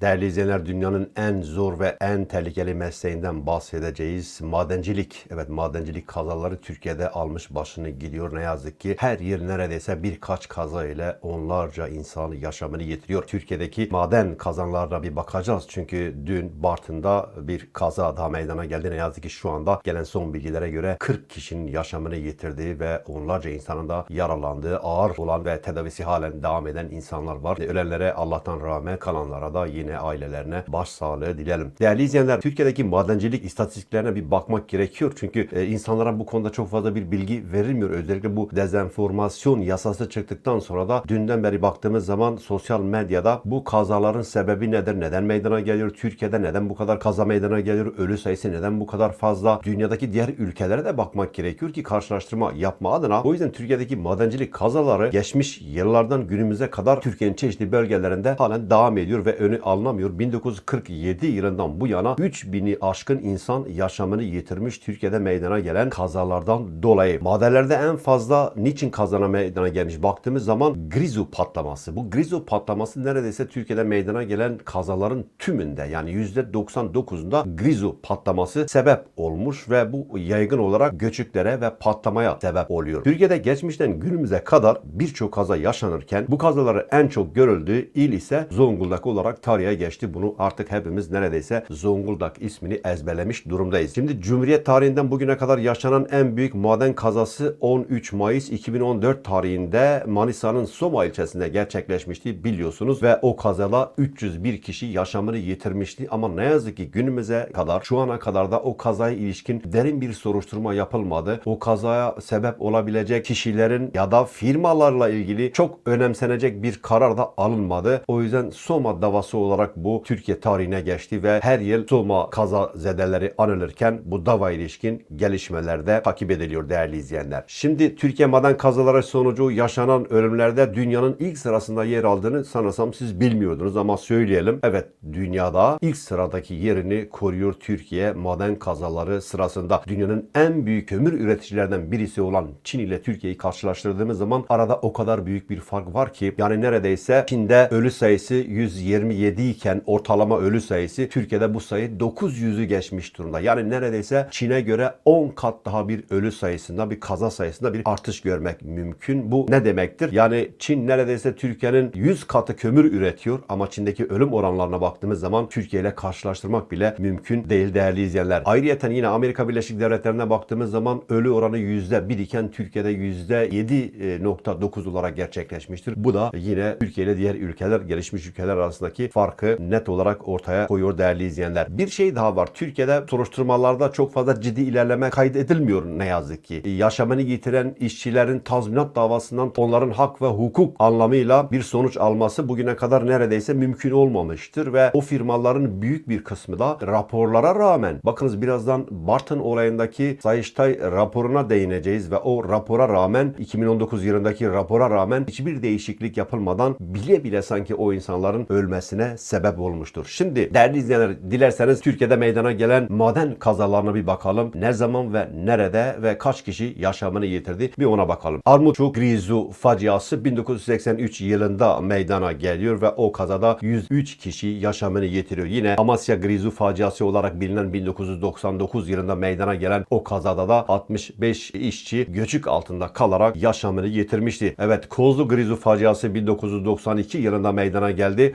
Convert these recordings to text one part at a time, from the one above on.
Değerli izleyenler dünyanın en zor ve en tehlikeli mesleğinden bahsedeceğiz. Madencilik. Evet madencilik kazaları Türkiye'de almış başını gidiyor. Ne yazık ki her yıl neredeyse birkaç kaza ile onlarca insan yaşamını yitiriyor. Türkiye'deki maden kazanlarına bir bakacağız. Çünkü dün Bartın'da bir kaza daha meydana geldi. Ne yazık ki şu anda gelen son bilgilere göre 40 kişinin yaşamını yitirdiği ve onlarca insanın da yaralandığı ağır olan ve tedavisi halen devam eden insanlar var. Ölenlere Allah'tan rahmet, kalanlara da yine ailelerine başsağlığı dilerim. Değerli izleyenler, Türkiye'deki madencilik istatistiklerine bir bakmak gerekiyor. Çünkü e, insanlara bu konuda çok fazla bir bilgi verilmiyor. Özellikle bu dezenformasyon yasası çıktıktan sonra da dünden beri baktığımız zaman sosyal medyada bu kazaların sebebi nedir? Neden meydana geliyor? Türkiye'de neden bu kadar kaza meydana geliyor? Ölü sayısı neden bu kadar fazla? Dünyadaki diğer ülkelere de bakmak gerekiyor ki karşılaştırma yapma adına. O yüzden Türkiye'deki madencilik kazaları geçmiş yıllardan günümüze kadar Türkiye'nin çeşitli bölgelerinde halen devam ediyor ve önü alınamıyor. 1947 yılından bu yana 3000'i aşkın insan yaşamını yitirmiş Türkiye'de meydana gelen kazalardan dolayı. Madenlerde en fazla niçin kazana meydana gelmiş baktığımız zaman Grizu patlaması. Bu Grizu patlaması neredeyse Türkiye'de meydana gelen kazaların tümünde yani %99'unda Grizu patlaması sebep olmuş ve bu yaygın olarak göçüklere ve patlamaya sebep oluyor. Türkiye'de geçmişten günümüze kadar birçok kaza yaşanırken bu kazaların en çok görüldüğü il ise Zonguldak olarak tarihe geçti. Bunu artık hepimiz neredeyse Zonguldak ismini ezberlemiş durumdayız. Şimdi Cumhuriyet tarihinden bugüne kadar yaşanan en büyük maden kazası 13 Mayıs 2014 tarihinde Manisa'nın Soma ilçesinde gerçekleşmişti biliyorsunuz ve o kazada 301 kişi yaşamını yitirmişti ama ne yazık ki günümüze kadar şu ana kadar da o kazaya ilişkin derin bir soruşturma yapılmadı. O kazaya sebep olabilecek kişilerin ya da firmalarla ilgili çok önemsenecek bir karar da alınmadı. O yüzden Soma davası olarak bu Türkiye tarihine geçti ve her yıl Soma kaza zedeleri anılırken bu dava ilişkin gelişmelerde takip ediliyor değerli izleyenler. Şimdi Türkiye maden kazaları sonucu yaşanan ölümlerde dünyanın ilk sırasında yer aldığını sanırsam siz bilmiyordunuz ama söyleyelim. Evet dünyada ilk sıradaki yerini koruyor Türkiye maden kazaları sırasında. Dünyanın en büyük kömür üreticilerden birisi olan Çin ile Türkiye'yi karşılaştırdığımız zaman arada o kadar büyük bir fark var ki yani neredeyse Çin'de ölü sayısı 127 iken ortalama ölü sayısı Türkiye'de bu sayı 900'ü geçmiş durumda. Yani neredeyse Çin'e göre 10 kat daha bir ölü sayısında bir kaza sayısında bir artış görmek mümkün. Bu ne demektir? Yani Çin neredeyse Türkiye'nin 100 katı kömür üretiyor ama Çin'deki ölüm oranlarına baktığımız zaman Türkiye ile karşılaştırmak bile mümkün değil değerli izleyenler. Ayrıyeten yine Amerika Birleşik Devletleri'ne baktığımız zaman ölü oranı %1 iken Türkiye'de %7.9 olarak gerçekleşmiştir. Bu da yine Türkiye ile diğer ülkeler, gelişmiş ülkeler arasındaki farkı net olarak ortaya koyuyor değerli izleyenler. Bir şey daha var. Türkiye'de soruşturmalarda çok fazla ciddi ilerleme kaydedilmiyor ne yazık ki. Yaşamını yitiren işçilerin tazminat davasından onların hak ve hukuk anlamıyla bir sonuç alması bugüne kadar neredeyse mümkün olmamıştır ve o firmaların büyük bir kısmı da raporlara rağmen bakınız birazdan Bartın olayındaki Sayıştay raporuna değineceğiz ve o rapora rağmen 2019 yılındaki rapora rağmen hiçbir değişiklik yapılmadan bile bile sanki o insanların ölmesine sebep olmuştur. Şimdi değerli izleyenler dilerseniz Türkiye'de meydana gelen maden kazalarına bir bakalım. Ne zaman ve nerede ve kaç kişi yaşamını yitirdi bir ona bakalım. Armutçuk Grizu faciası 1983 yılında meydana geliyor ve o kazada 103 kişi yaşamını yitiriyor. Yine Amasya Grizu faciası olarak bilinen 1999 yılında meydana gelen o kazada da 65 işçi göçük altında kalarak yaşamını yitirmişti. Evet Kozlu Grizu faciası 1992 yılında meydana geldi.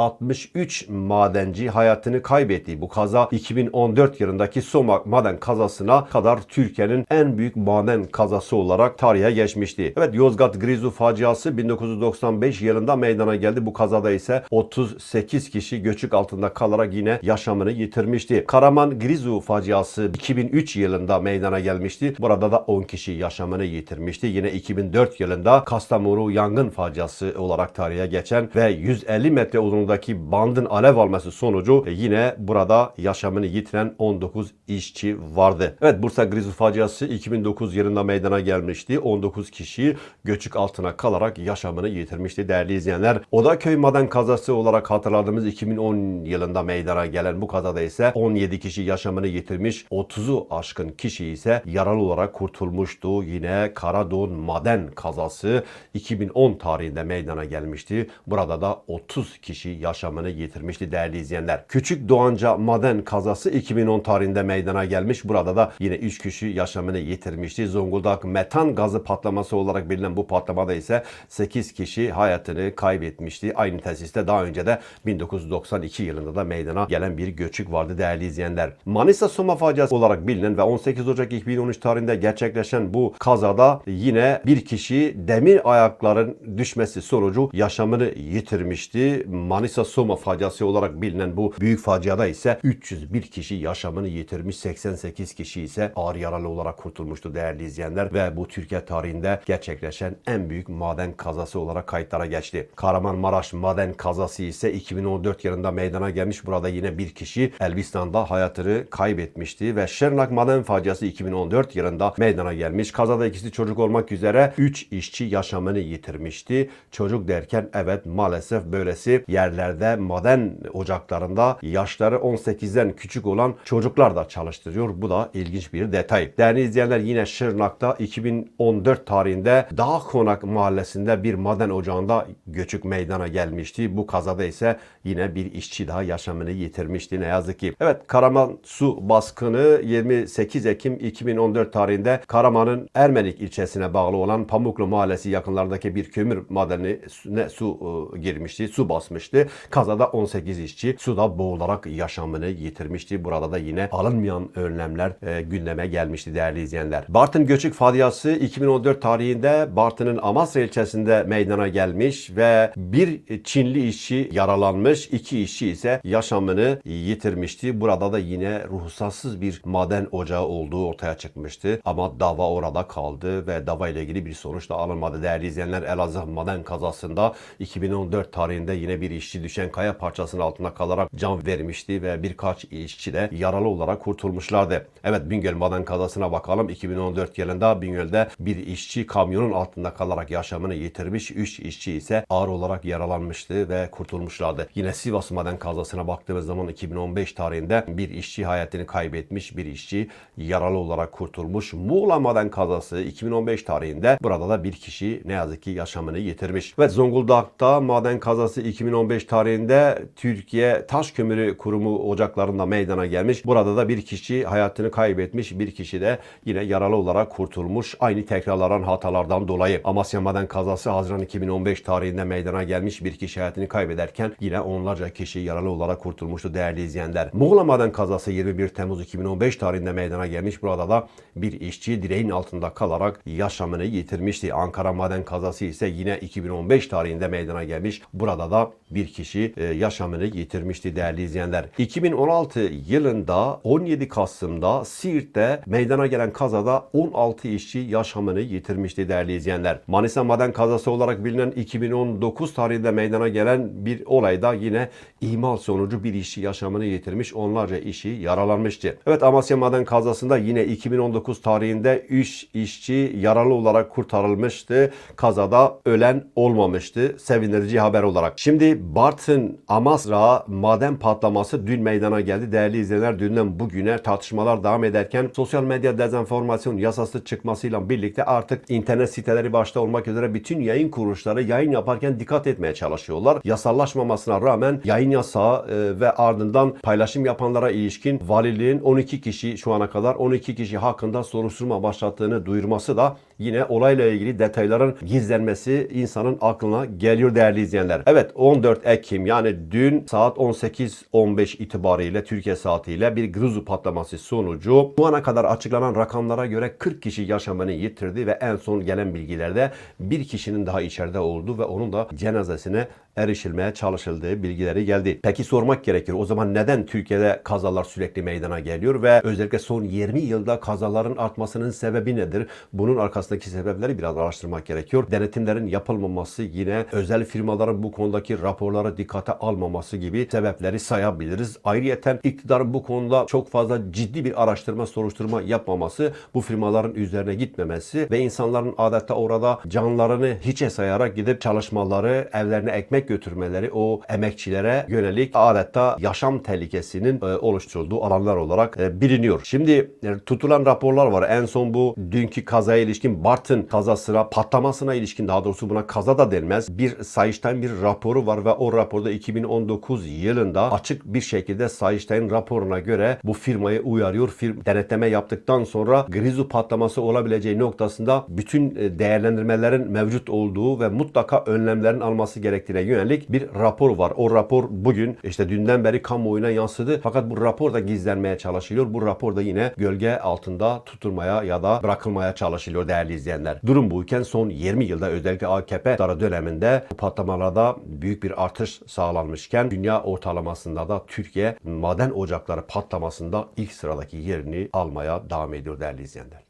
263 madenci hayatını kaybetti. Bu kaza 2014 yılındaki Soma maden kazasına kadar Türkiye'nin en büyük maden kazası olarak tarihe geçmişti. Evet Yozgat Grizu faciası 1995 yılında meydana geldi. Bu kazada ise 38 kişi göçük altında kalarak yine yaşamını yitirmişti. Karaman Grizu faciası 2003 yılında meydana gelmişti. Burada da 10 kişi yaşamını yitirmişti. Yine 2004 yılında Kastamonu yangın faciası olarak tarihe geçen ve 150 metre uzunluğundaki bandın alev alması sonucu yine burada yaşamını yitiren 19 işçi vardı. Evet Bursa Grizu faciası 2009 yılında meydana gelmişti. 19 kişi göçük altına kalarak yaşamını yitirmişti değerli izleyenler. Odaköy maden kazası olarak hatırladığımız 2010 yılında meydana gelen bu kazada ise 17 kişi yaşamını yitirmiş, 30'u aşkın kişi ise yaralı olarak kurtulmuştu. Yine Karadağ'ın maden kazası 2010 tarihinde meydana gelmişti. Burada da 30 kişi yaşamını yitirmişti değerli izleyenler. Küçük Doğanca maden kazası 2010 tarihinde meydana gelmiş. Burada da yine 3 kişi yaşamını yitirmişti. Zonguldak metan gazı patlaması olarak bilinen bu patlamada ise 8 kişi hayatını kaybetmişti. Aynı tesiste daha önce de 1992 yılında da meydana gelen bir göçük vardı değerli izleyenler. Manisa Soma faciası olarak bilinen ve 18 Ocak 2013 tarihinde gerçekleşen bu kazada yine bir kişi demir ayakların düşmesi sonucu yaşamını yitirmişti. Manisa Soma faciası olarak bilinen bu büyük faciada ise 301 kişi yaşamını yitirmiş, 88 kişi ise ağır yaralı olarak kurtulmuştu değerli izleyenler ve bu Türkiye tarihinde gerçekleşen en büyük maden kazası olarak kayıtlara geçti. Kahramanmaraş maden kazası ise 2014 yılında meydana gelmiş. Burada yine bir kişi Elbistan'da hayatını kaybetmişti ve Şırnak maden faciası 2014 yılında meydana gelmiş. Kazada ikisi çocuk olmak üzere 3 işçi yaşamını yitirmişti. Çocuk derken evet maalesef böylesi yerlerde maden ocaklarında yaşları 18'den küçük olan çocuklar da çalıştırıyor. Bu da ilginç bir detay. Değerli izleyenler yine Şırnak'ta 2014 tarihinde Dağ Konak mahallesinde bir maden ocağında göçük meydana gelmişti. Bu kazada ise yine bir işçi daha yaşamını yitirmişti ne yazık ki. Evet Karaman su baskını 28 Ekim 2014 tarihinde Karaman'ın Ermenik ilçesine bağlı olan Pamuklu mahallesi yakınlardaki bir kömür madenine su e, girmişti, su basmıştı. Kazada 18 işçi suda boğularak yaşamını yitirmişti. Burada da yine alınmayan önlemler e, gündeme gelmişti değerli izleyenler. Bartın Göçük Faciası 2014 tarihinde Bartın'ın Amasra ilçesinde meydana gelmiş ve bir Çinli işçi yaralanmış, iki işçi ise yaşamını yitirmişti. Burada da yine ruhsatsız bir maden ocağı olduğu ortaya çıkmıştı. Ama dava orada kaldı ve dava ile ilgili bir sonuç da alınmadı. Değerli izleyenler Elazığ maden kazasında 2014 tarihinde yine bir işçi düşen kaya parçasının altında kalarak can vermişti ve birkaç işçi de yaralı olarak kurtulmuşlardı. Evet Bingöl maden kazasına bakalım. 2014 yılında Bingöl'de bir işçi kamyonun altında kalarak yaşamını yitirmiş. 3 işçi ise ağır olarak yaralanmıştı ve kurtulmuşlardı. Yine Sivas maden kazasına baktığımız zaman 2015 tarihinde bir işçi hayatını kaybetmiş, bir işçi yaralı olarak kurtulmuş. Muğla maden kazası 2015 tarihinde burada da bir kişi ne yazık ki yaşamını yitirmiş. Ve Zonguldak'ta maden kazası 2015 tarihinde Türkiye Taş Kömürü Kurumu ocaklarında meydana gelmiş. Burada da bir kişi hayatını kaybetmiş, bir kişi de yine yaralı olarak kurtulmuş. Aynı tekrarlanan hatalardan dolayı. Amasya maden kazası Haziran 2015 tarihinde meydana gelmiş. Bir kişi hayatını kaybederken yine onlarca kişi yaralı olarak kurtulmuştu değerli izleyenler. Muğla maden kazası 21 Temmuz 2015 tarihinde meydana gelmiş. Burada da bir işçi direğin altında kalarak yaşamını yitirmişti. Ankara maden kazası ise yine 2015 tarihinde meydana gelmiş. Burada da bir kişi e, yaşamını yitirmişti değerli izleyenler. 2016 yılında 17 Kasım'da Siirt'te meydana gelen kazada 16 işçi yaşamını yitirmişti değerli izleyenler. Manisa maden kazası olarak bilinen 2019 tarihinde meydana gelen bir olayda yine ihmal sonucu bir işçi yaşamını yitirmiş, onlarca işi yaralanmıştı. Evet Amasya maden kazasında yine 2019 tarihinde 3 işçi yaralı olarak kurtarılmıştı. Kazada ölen olmamıştı. Sevindirici haber olarak. Şimdi Bartın Amasra maden patlaması dün meydana geldi. Değerli izleyenler dünden bugüne tartışmalar devam ederken sosyal medya dezenformasyon yasası çıkmasıyla birlikte artık internet siteleri başta olmak üzere bütün yayın kuruluşları yayın yaparken dikkat etmeye çalışıyorlar. Yasallaşmamasına rağmen yayın yasağı e, ve ardından paylaşım yapanlara ilişkin valiliğin 12 kişi şu ana kadar 12 kişi hakkında soruşturma başlattığını duyurması da yine olayla ilgili detayların gizlenmesi insanın aklına geliyor değerli izleyenler. Evet 14 Ekim yani dün saat 18.15 itibariyle Türkiye saatiyle bir Gruzu patlaması sonucu bu ana kadar açıklanan rakamlara göre 40 kişi yaşamını yitirdi ve en son gelen bilgilerde bir kişinin daha içeride olduğu ve onun da cenazesine erişilmeye çalışıldığı bilgileri geldi. Peki sormak gerekir. O zaman neden Türkiye'de kazalar sürekli meydana geliyor ve özellikle son 20 yılda kazaların artmasının sebebi nedir? Bunun arkasındaki sebepleri biraz araştırmak gerekiyor. Denetimlerin yapılmaması yine özel firmaların bu konudaki raporları dikkate almaması gibi sebepleri sayabiliriz. Ayrıyeten iktidarın bu konuda çok fazla ciddi bir araştırma, soruşturma yapmaması, bu firmaların üzerine gitmemesi ve insanların adeta orada canlarını hiçe sayarak gidip çalışmaları, evlerine ekmek götürmeleri o emekçilere yönelik adeta yaşam tehlikesinin e, oluşturulduğu alanlar olarak e, biliniyor. Şimdi e, tutulan raporlar var. En son bu dünkü kazaya ilişkin Bartın kazasına patlamasına ilişkin daha doğrusu buna kaza da denmez. Bir Sayıştay'ın bir raporu var ve o raporda 2019 yılında açık bir şekilde Sayıştay'ın raporuna göre bu firmayı uyarıyor. Firm denetleme yaptıktan sonra Grizu patlaması olabileceği noktasında bütün değerlendirmelerin mevcut olduğu ve mutlaka önlemlerin alması gerektiğine yönelik bir rapor var. O rapor bugün işte dünden beri kamuoyuna yansıdı. Fakat bu rapor da gizlenmeye çalışılıyor. Bu rapor da yine gölge altında tutulmaya ya da bırakılmaya çalışılıyor değerli izleyenler. Durum buyken son 20 yılda özellikle AKP iktidara döneminde patlamalarda büyük bir artış sağlanmışken dünya ortalamasında da Türkiye maden ocakları patlamasında ilk sıradaki yerini almaya devam ediyor değerli izleyenler.